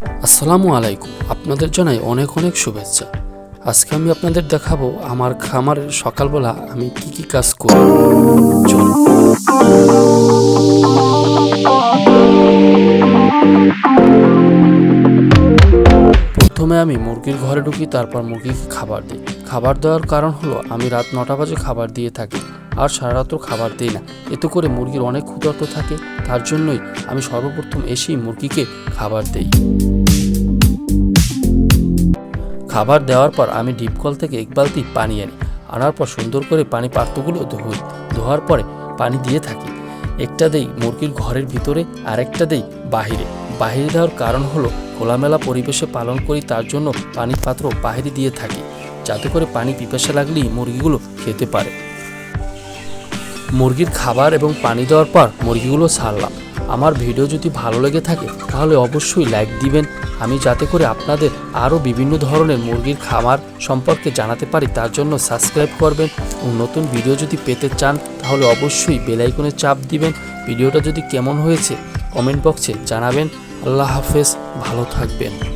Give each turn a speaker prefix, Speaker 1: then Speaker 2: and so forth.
Speaker 1: আসসালামু আলাইকুম। আপনাদের জানাই অনেক অনেক শুভেচ্ছা। আজকে আমি আপনাদের দেখাবো আমার খামারের সকালবেলা আমি কি কি কাজ করি। প্রথমে আমি মুরগির ঘরে ঢুকি, তারপর মুরগিকে খাবার দিই। খাবার দেওয়ার কারণ হলো আমি রাত নটা বাজে খাবার দিয়ে থাকি। আর সারা রাত্র খাবার দিই না। এতে করে মুরগির অনেক ক্ষুধার্ত থাকে। তার জন্যই আমি সর্বপ্রথম এসেই মুরগিকে খাবার দেই। খাবার দেওয়ার পর আমি ডিপকল থেকে এক বালতি পানি আনি। আনার পর সুন্দর করে পানি পাত্রগুলো ধুই। ধোয়ার পরে পানি দিয়ে থাকি। একটা দেই মুরগির ঘরের ভিতরে, আরেকটা দেই বাহিরে। বাহিরে দেওয়ার কারণ হলো খোলামেলা পরিবেশে পালন করি, তার জন্য পানির পাত্র বাহিরে দিয়ে থাকি। যাতে করে পানি পিপাসা লাগলেই মুরগিগুলো খেতে পারে। মুরগির খাবার এবং পানি দেওয়ার পর মুরগিগুলো ছাড়লাম। আমার ভিডিও যদি ভালো লেগে থাকে, তাহলে অবশ্যই লাইক দিবেন। আমি যাতে করে আপনাদের আরও বিভিন্ন ধরনের মুরগির খামার সম্পর্কে জানাতে পারি, তার জন্য সাবস্ক্রাইব করবেন। এবং নতুন ভিডিও যদি পেতে চান, তাহলে অবশ্যই বেলাইকনে চাপ দিবেন। ভিডিওটা যদি কেমন হয়েছে কমেন্ট বক্সে জানাবেন। আল্লাহ হাফেজ, ভালো থাকবেন।